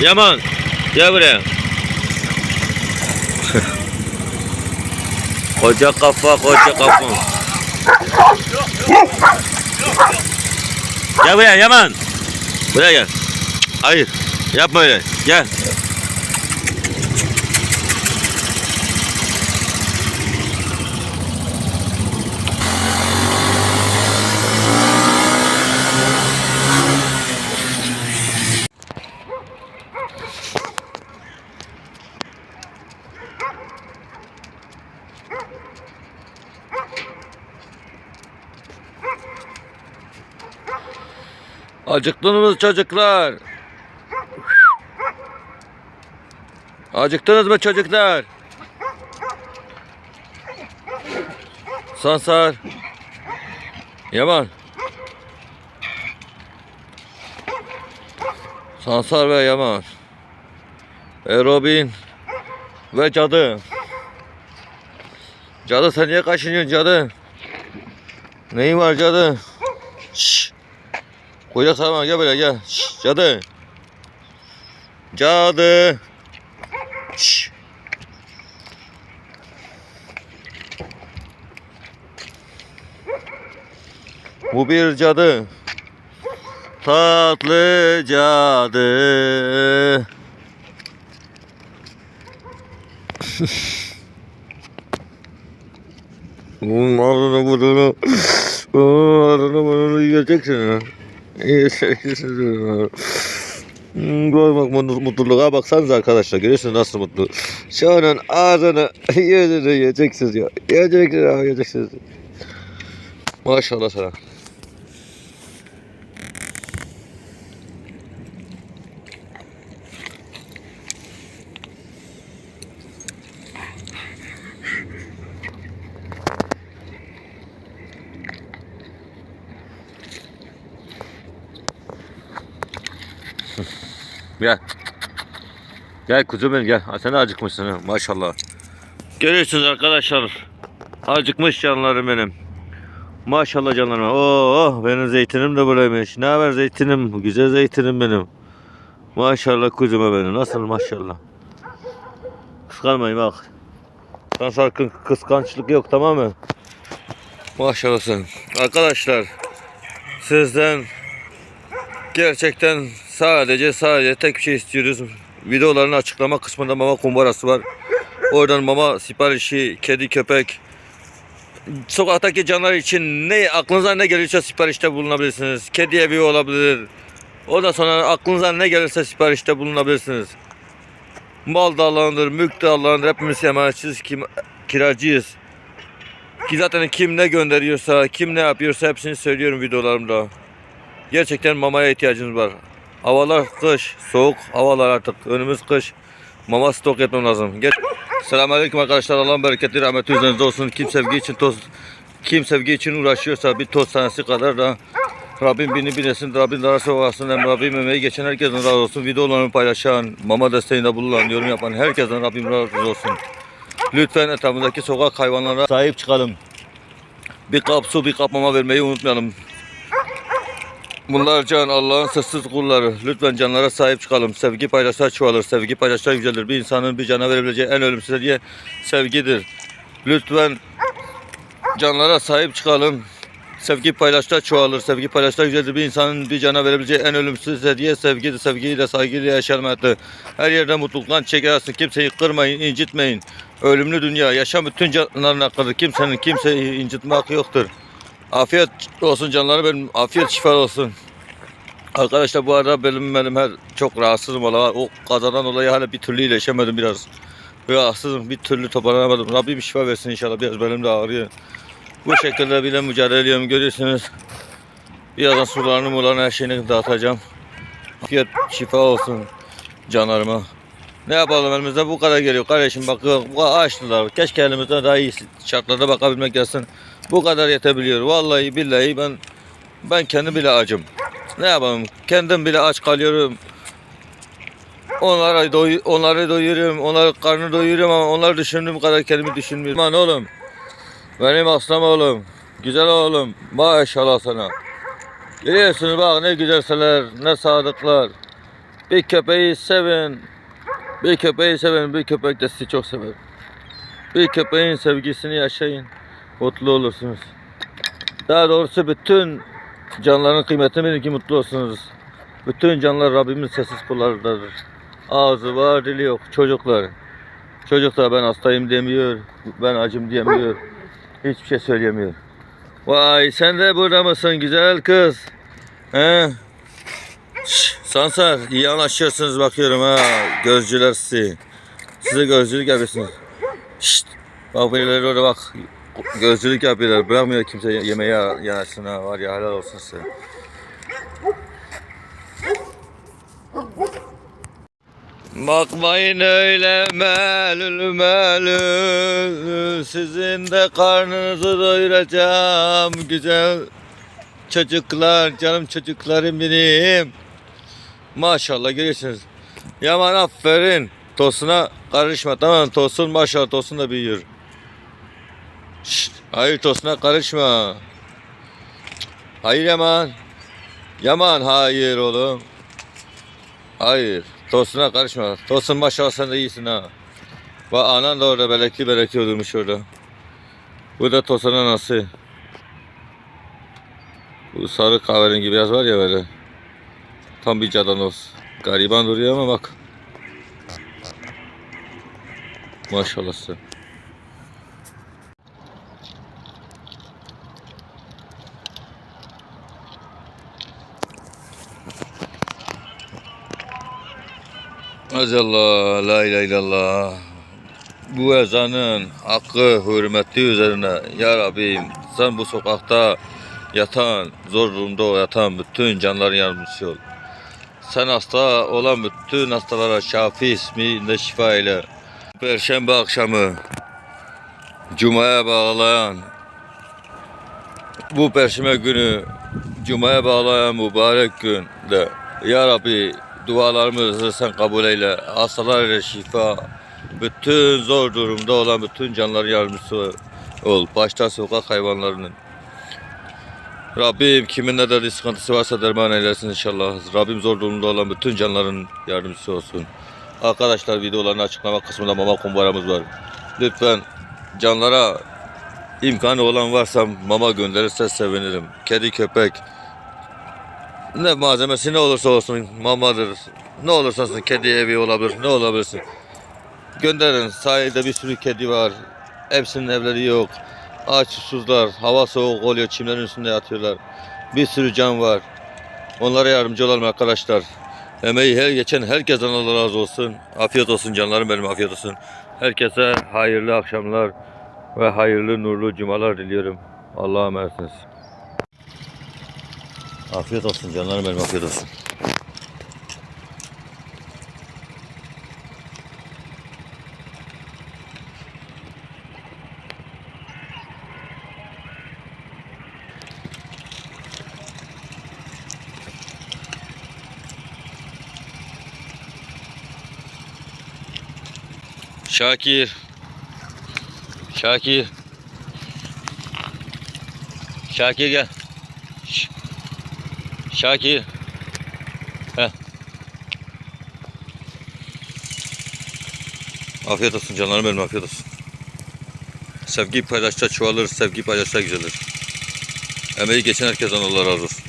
Yaman. Gel buraya. koca kafa koca kafa. Gel buraya Yaman. Buraya gel. Hayır. Yapma öyle. Gel. Acıktınız çocuklar? Acıktınız mı çocuklar? Sansar. Yaman. Sansar ve Yaman. E Robin. Ve cadı. Cadı sen niye kaşınıyorsun cadı? Neyin var cadı? Şşş. Kucak sarma gel buraya gel. Şşş, cadı. Cadı. Şşş. Bu bir cadı. Tatlı cadı. Bunun ardını budunu. Bunun ardını budunu yiyeceksin ha. Ha. Hmm, mutluluğa baksanız arkadaşlar görüyorsunuz nasıl mutlu. Şu an ağzını yüzünü yiyeceksiniz ya. Yiyeceksiniz ya yiyeceksiniz. Maşallah sana. Gel. Gel kuzum benim gel. Ha, Sen de acıkmışsın maşallah. Görüyorsunuz arkadaşlar. Acıkmış canlarım benim. Maşallah canlarım. Oh benim zeytinim de buradaymış. Ne haber zeytinim? Güzel zeytinim benim. Maşallah kuzuma benim. Nasıl maşallah. Kıskanmayın bak. Sen sakın kıskançlık yok tamam mı? Maşallah sen. Arkadaşlar sizden Gerçekten sadece sadece tek bir şey istiyoruz. Videoların açıklama kısmında mama kumbarası var. Oradan mama siparişi, kedi, köpek, sokaktaki canlar için ne aklınıza ne gelirse siparişte bulunabilirsiniz. Kedi evi olabilir. Ondan sonra aklınıza ne gelirse siparişte bulunabilirsiniz. Mal da Allah'ındır, mülk de Allah'ındır. Hepimiz emanetçiyiz, kim, kiracıyız. Ki zaten kim ne gönderiyorsa, kim ne yapıyorsa hepsini söylüyorum videolarımda. Gerçekten mamaya ihtiyacımız var. Havalar kış, soğuk havalar artık. Önümüz kış. Mama stok etmem lazım. Geç. Selamünaleyküm arkadaşlar. Allah'ın bereketi, rahmeti üzerinizde olsun. Kim sevgi için toz, kim sevgi için uğraşıyorsa bir toz tanesi kadar da Rabbim bini bilesin, Rabbim darası olsun. Hem Rabbim emeği geçen herkesten razı olsun. Videolarını paylaşan, mama desteğinde bulunan, yorum yapan herkesten Rabbim razı olsun. Lütfen etrafındaki sokak hayvanlara sahip çıkalım. Bir kap su, bir kap mama vermeyi unutmayalım. Bunlar can Allah'ın sessiz kulları. Lütfen canlara sahip çıkalım. Sevgi paylaşlar çoğalır. Sevgi paylaşlar yücelir. Bir insanın bir cana verebileceği en ölümsüz hediye sevgidir. Lütfen canlara sahip çıkalım. Sevgi paylaşlar çoğalır. Sevgi paylaşlar yücelir. Bir insanın bir cana verebileceği en ölümsüz hediye sevgidir. Sevgiyle saygıyla hayatı. Her yerde mutluluktan çekersin. Kimseyi kırmayın, incitmeyin. Ölümlü dünya. Yaşam bütün canlıların hakkıdır. Kimsenin kimseyi incitme hakkı yoktur. Afiyet olsun canları benim. Afiyet şifa olsun. Arkadaşlar bu arada benim benim her çok rahatsızım valla. O kazadan dolayı hala bir türlü iyileşemedim biraz. Rahatsızım bir türlü toparlanamadım. Rabbim şifa versin inşallah biraz benim de ağrıyor. Bu şekilde bile mücadele ediyorum görüyorsunuz. Birazdan sularını mularını her şeyini dağıtacağım. Afiyet şifa olsun canlarıma. Ne yapalım elimizde bu kadar geliyor kardeşim bak bu açtılar. Keşke elimizde daha iyi şartlarda bakabilmek gelsin. Bu kadar yetebiliyor. Vallahi billahi ben ben kendi bile acım. Ne yapalım? Kendim bile aç kalıyorum. Onlara doy onları doyuruyorum. Onları karnı doyuruyorum ama onları düşündüğüm kadar kendimi düşünmüyorum. Aman oğlum. Benim aslan oğlum. Güzel oğlum. Maşallah sana. Görüyorsunuz bak ne güzelseler, ne sadıklar. Bir köpeği sevin. Bir köpeği sevin. Bir köpek de sizi çok sever. Bir köpeğin sevgisini yaşayın. Mutlu olursunuz. Daha doğrusu bütün canların kıymetini bilin ki mutlu olsunuz. Bütün canlar Rabbimin sessiz kullarındadır. Ağzı var, dili yok. Çocuklar. Çocuklar ben hastayım demiyor. Ben acım diyemiyor. Hiçbir şey söyleyemiyor. Vay sen de burada mısın güzel kız? He? Şş, Sansar iyi anlaşıyorsunuz bakıyorum ha. Gözcüler sizi. Size gözcülük yapıyorsunuz. Şşt. Bak birileri orada bak. Gözcülük yapıyorlar. Bırakmıyor kimse yemeğe yanaşsın ha. Var ya helal olsun size. Bakmayın öyle melül melül. Sizin de karnınızı doyuracağım. Güzel çocuklar canım çocuklarım benim. Maşallah görüyorsunuz. Yaman aferin. Tosuna karışma tamam. Tosun maşallah Tosun da büyüyor Şşt, Hayır Tosun'a karışma Hayır Yaman Yaman hayır oğlum Hayır. Tosun'a karışma. Tosun maşallah sen de iyisin ha. Bak anan da orada belekli belekli öldürmüş orada. Bu da Tosun'un anası. Bu sarı kahverengi beyaz var ya böyle. Tam bir cadanoz. Gariban duruyor ama bak. Maşallah size. Azallah, la ilahe illallah. Bu ezanın hakkı, hürmeti üzerine Ya Rabbim sen bu sokakta yatan, zor durumda yatan bütün canların yardımcısı ol. Sen hasta olan bütün hastalara şafi isminde şifa eyle. Perşembe akşamı Cuma'ya bağlayan bu perşembe günü Cuma'ya bağlayan mübarek günde Ya Rabbi dualarımızı sen kabul eyle. Hastalar ile şifa. Bütün zor durumda olan bütün canların yardımcısı ol. Başta sokak hayvanlarının. Rabbim kimin ne derdi sıkıntısı varsa derman eylesin inşallah. Rabbim zor durumda olan bütün canların yardımcısı olsun. Arkadaşlar videoların açıklama kısmında mama kumbaramız var. Lütfen canlara imkanı olan varsa mama gönderirse sevinirim. Kedi köpek ne malzemesi ne olursa olsun mamadır. Ne olursa olsun kedi evi olabilir. Ne olabilirsin. Gönderin. Sahilde bir sürü kedi var. Hepsinin evleri yok. Aç susuzlar. Hava soğuk oluyor. Çimlerin üstünde yatıyorlar. Bir sürü can var. Onlara yardımcı olalım arkadaşlar. Emeği her geçen herkesten Allah razı olsun. Afiyet olsun canlarım benim afiyet olsun. Herkese hayırlı akşamlar ve hayırlı nurlu cumalar diliyorum. Allah'a emanetsiniz. Afiyet olsun canlarım benim afiyet olsun. Şakir. Şakir. Şakir gel. Şakir. Heh. Afiyet olsun canlarım benim afiyet olsun. Sevgi paylaşça çoğalır, sevgi paylaşça güzeldir. Emeği geçen herkesten Allah razı olsun.